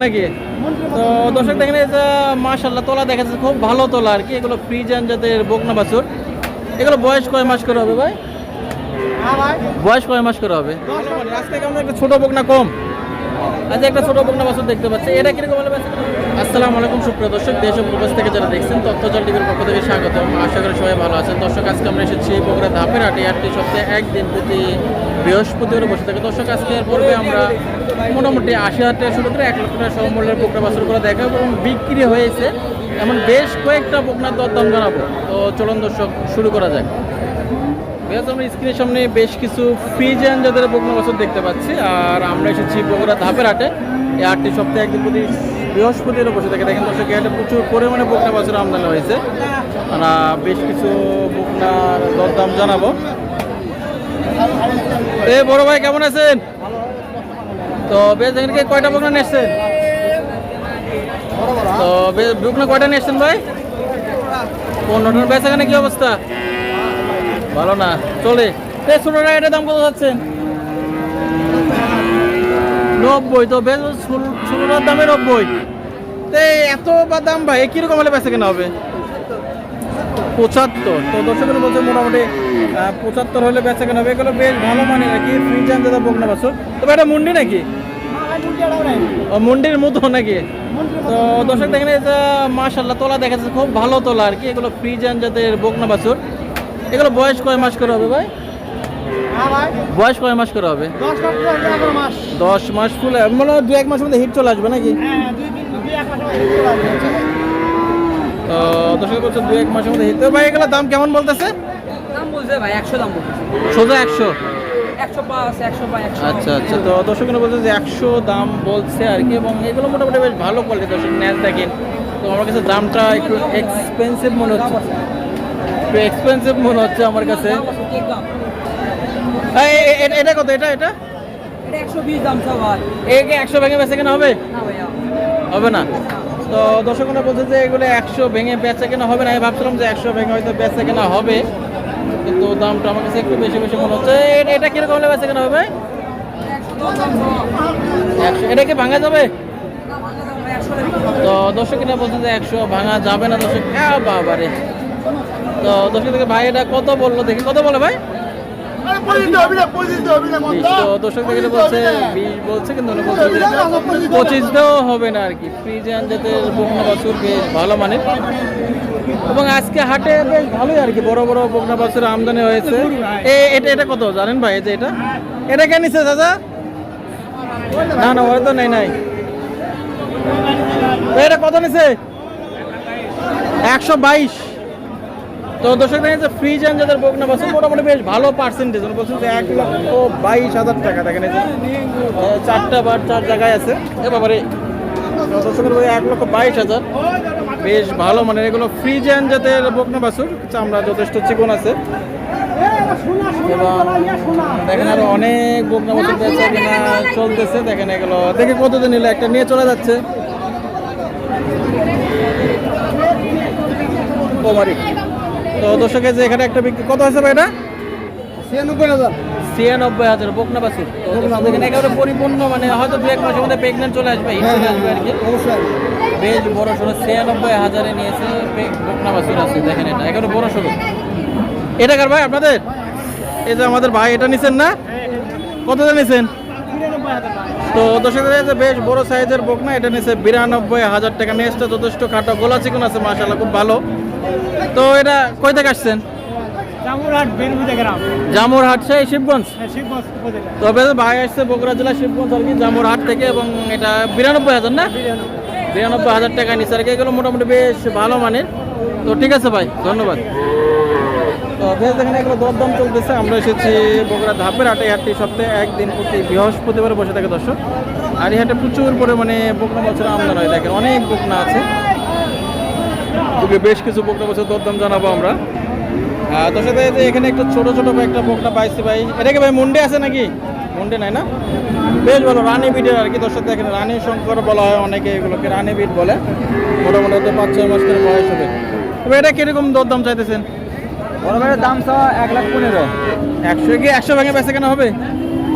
নাকি? তো দর্শক দেখেন যে মাশাল্লাহ তোলা দেখা যাচ্ছে খুব ভালো তোলা আর কি। এগুলো ফ্রিজান জাতের বকনা বাছুর। এগুলো বয়স কয় মাস করে হবে ভাই? বয়স কয় মাস করে হবে? রাস্তায় কেমন একটা ছোট বকনা কম। আচ্ছা একটা ছোট বকনা বাছুর দেখতে পাচ্ছি। এটা কীরকম হলে? আসসালামু আলাইকুম, সুপ্রিয় দর্শক। দেশ ও প্রবাস থেকে যারা দেখছেন, তথ্যজল টিভির পক্ষ থেকে স্বাগতম। আশা করি সবাই ভালো আছেন। দর্শক, আজকে আমরা এসেছি বগুড়া ধাপের হাটে হাটটি সপ্তাহে একদিন প্রতি বৃহস্পতিবার বসে থাকে। দর্শক, আজকের পর্বে আমরা মোটামুটি আশি হাজার টাকা শুরু করে এক লক্ষ টাকা সমমূল্যের বকরা বাছুর করে দেখাবো এবং বিক্রি হয়েছে এমন বেশ কয়েকটা বকনার দরদাম জানাব। তো চলুন দর্শক, শুরু করা যাক। বেশ আমরা স্ক্রিনের সামনে বেশ কিছু ফ্রিজেন যাদের বকনা বছর দেখতে পাচ্ছি। আর আমরা এসেছি বগুড়া ধাপের হাটে। এই হাটটি সপ্তাহে একদিন প্রতি বৃহস্পতির বসে থাকে। দেখেন দর্শক হাটে প্রচুর পরিমাণে বকনা বছর আমদানি হয়েছে। আমরা বেশ কিছু বকনার দরদাম জানাব। এ, বড় ভাই, কেমন আছেন? তো বেশ, এখানে কয়টা বকনা নিয়েছেন তো বেশ, বকনা কয়টা নিয়েছেন ভাই? পনেরোটার বেচা এখানে কি অবস্থা? ভালো না। চলে। ছোটটা এটার দাম কত যাচ্ছেন নব্বই। তো বেশ দামে নব্বই। এত বা দাম ভাই কীরকম হলে বেচা কেনা হবে? পঁচাত্তর। তো দর্শকের বলছে মোটামুটি পঁচাত্তর হলে বেচা কেনা হবে। এগুলো বেশ ভালো মানে নাকি ফ্রিজান দাদা বকনা বাসর তবে এটা মুন্ডি নাকি? ও, মুন্ডির মতো নাকি? তো দর্শক দেখেন মাশাল্লাহ তোলা দেখা যাচ্ছে খুব ভালো তোলা আর কি। এগুলো ফ্রিজান জাতের বকনা বাছুর এগুলো বয়স কয় মাস করে হবে ভাই? বয়স কয় মাস করে হবে? দশ মাস ফুলে মানে দু এক মাসের মধ্যে হিট চলে আসবে নাকি? তো দর্শক বলছে দু এক মাসের মধ্যে হিট তো ভাই এগুলো দাম কেমন বলতেছে? দাম বলছে ভাই একশো দাম সোজা একশো? একশো পাঁচ একশো পাঁচ একশো আচ্ছা আচ্ছা। তো দর্শক বলছে যে একশো দাম বলছে আর কি এবং এগুলো মোটামুটি বেশ ভালো কোয়ালিটি দর্শক নেন দেখেন। তো আমার কাছে দামটা একটু এক্সপেন্সিভ মনে হচ্ছে। একটু এক্সপেন্সিভ মনে হচ্ছে আমার কাছে। এটা কত? এটা এটা? একশো ভেঙে বেচা কেনা হবে? হবে না। তো দর্শকরা বলছে যে এগুলো একশো ভেঙে বেচা কেনা হবে না। আমি ভাবছিলাম যে একশো ভেঙে হয়তো বেচা কেনা হবে। কিন্তু দামটা আমার কাছে একটু বেশি বেশি মনে হচ্ছে। এটা কীরকম হলে বেচা কেনা হবে এটা কি ভাঙা যাবে? তো দর্শক কিনা বলছে যে একশো ভাঙা যাবে না দর্শক। বাবারে। তো দর্শক থেকে ভাই এটা কত বলল? দেখি কত বলে ভাই? দর্শক থেকে বলছে বিশ বলছে কিন্তু পঁচিশ হবে না আর কি। ফ্রিজান জাতের বকনা বাছুর বেশ ভালো মানে এবং আজকে হাটে বেশ ভালোই আর কি বড় বড় বকনা বাছুর আমদানি হয়েছে। এ এটা এটা কত? জানেন ভাই যে এটা? এটা কে নিছে দাদা না না হয়তো নাই। নাই এটা কত নিছে? একশো বাইশ। তো দর্শক, দেখেন যে ফ্রিজ অ্যান্ড যাদের বকনা বাসন মোটামুটি বেশ ভালো পার্সেন্টেজ বলছেন যে এক লক্ষ বাইশ হাজার টাকা। দেখেন এই যে চারটা বার চার জায়গায় আছে। এ বাবারে দর্শকের বলে এক লক্ষ বাইশ হাজার। বেশ ভালো মানে এগুলো ফ্রিজ অ্যান্ড জাতের বকনা বাছুর চামড়া যথেষ্ট চিকন আছে। দেখেন আরও অনেক বকনা বাছুর বেচা কিনা চলতেছে। দেখেন এগুলো দেখে কতদিন নিলে একটা নিয়ে চলে যাচ্ছে। কুমারী তো দর্শকের যে এখানে একটা বিক্রি কত আছে ভাই এটা? ছিয়ানব্বই হাজার। ছিয়ানব্বই হাজার বকনা একেবারে পরিপূর্ণ মানে হয়তো দু এক মাসের মধ্যে প্রেগনেন্ট চলে আসবে চলে আসবে আর কি। বেশ বড় সড়ো ছিয়ানব্বই হাজারে নিয়েছে বকনা বাছুর আছে দেখেন এটা একেবারে বড় সড়ো। এটা কার ভাই আপনাদের? এই যে আমাদের ভাই এটা নিছেন না? কত নিছেন? তো দর্শক যে বেশ বড় সাইজের বকনা এটা নিছে বিরানব্বই হাজার টাকা নেক্সটটা যথেষ্ট খাটো গোলা চিকন আছে মাশাল্লাহ খুব ভালো। তো এটা কই থেকে আসছেন? জামুরহাট সেই শিবগঞ্জ? উপজেলা। তবে ভাই আসছে বগুড়া জেলা শিবগঞ্জ আর কি জামুরহাট থেকে এবং এটা বিরানব্বই হাজার না? বিরানব্বই। হাজার টাকা আর কি এগুলো মোটামুটি বেশ ভালো মানের। তো ঠিক আছে ভাই ধন্যবাদ। দেখেন এগুলো দরদাম চলতেছে। আমরা এসেছি বগুড়া ধাপের হাটে হাটটি সপ্তাহে একদিন প্রতি বৃহস্পতিবার বসে থাকে দর্শক। আর এই হাটে প্রচুর পরিমাণে বকনা বছর আমদানি হয়। দেখেন, অনেক বকনা আছে। বেশ কিছু বকনা বছর দরদাম জানাব আমরা। তোর সাথে এখানে একটা ছোট ছোট একটা বকনা পাইছি ভাই। এটা কি ভাই, মুন্ডে আছে নাকি? মুন্ডে নাই না? বেশ ভালো, রানী বিটের আর কি। তোর সাথে এখানে রানী শঙ্কর বলা হয় অনেকে, এগুলোকে রানী বিট বলে। মোটামুটি পাঁচ, ছয় মাস বয়স হবে। তবে এটা কীরকম দরদাম চাইতেছেন? বড় ভাইয়ের দাম তো এক লাখ পনেরো। একশো কি একশো ভাঙে বেচা কেনা হবে?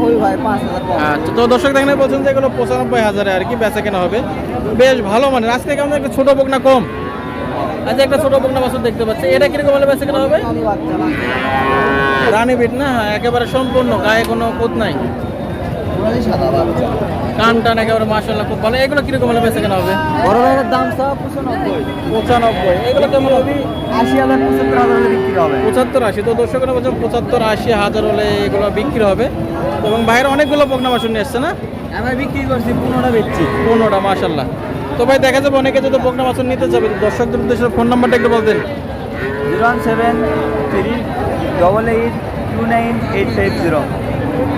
ওই ভাই পাঁচ হাজার আচ্ছা তো দর্শক দেখেন বলছেন যে এগুলো পঁচানব্বই হাজারে আর কি বেচা কেনা হবে। বেশ ভালো মানে আজকে কেমন একটা ছোট বকনা কম? আচ্ছা একটা ছোট বকনা বাছুর দেখতে পাচ্ছি। এটা কীরকম হলে বেচা কেনা হবে? রানী বিট না একেবারে সম্পূর্ণ গায়ে কোনো কোদ নাই। কান টান একেবারে মাসাল্লাহ খুব ভালো। এগুলো কীরকম হলে বেচা কেনা হবে? বড় ভাইয়ের দাম সব পঁচানব্বই। পঁচানব্বই। এগুলো কেমন হবে? আশি হাজার পঁচাত্তর হাজার হলে বিক্রি হবে। পঁচাত্তর আশি। তো দর্শকেরা বলছেন পঁচাত্তর আশি হাজার হলে এগুলো বিক্রি হবে। এবং বাইরে অনেকগুলো বকনা বাসন নিয়ে এসছে না? আমি বিক্রি করছি পনেরোটা বেচছি। পনেরোটা মাসাল্লাহ তো ভাই দেখা যাবে অনেকে যদি বকনা বাসন নিতে যাবে দর্শকদের উদ্দেশ্যে ফোন নাম্বারটা একটু বলতেন। Zero one seven three double eight two nine eight five zero.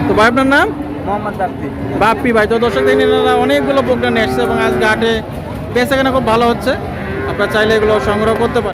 তো ভাই আপনার নাম? মোহাম্মদ বাপ্পি। ভাই, তো দর্শক দেখেন, এনারা অনেকগুলো প্রোগ্রাম এসছে এবং আজকে হাটে বেচা কেনা খুব ভালো হচ্ছে। আপনারা চাইলে এগুলো সংগ্রহ করতে পারেন।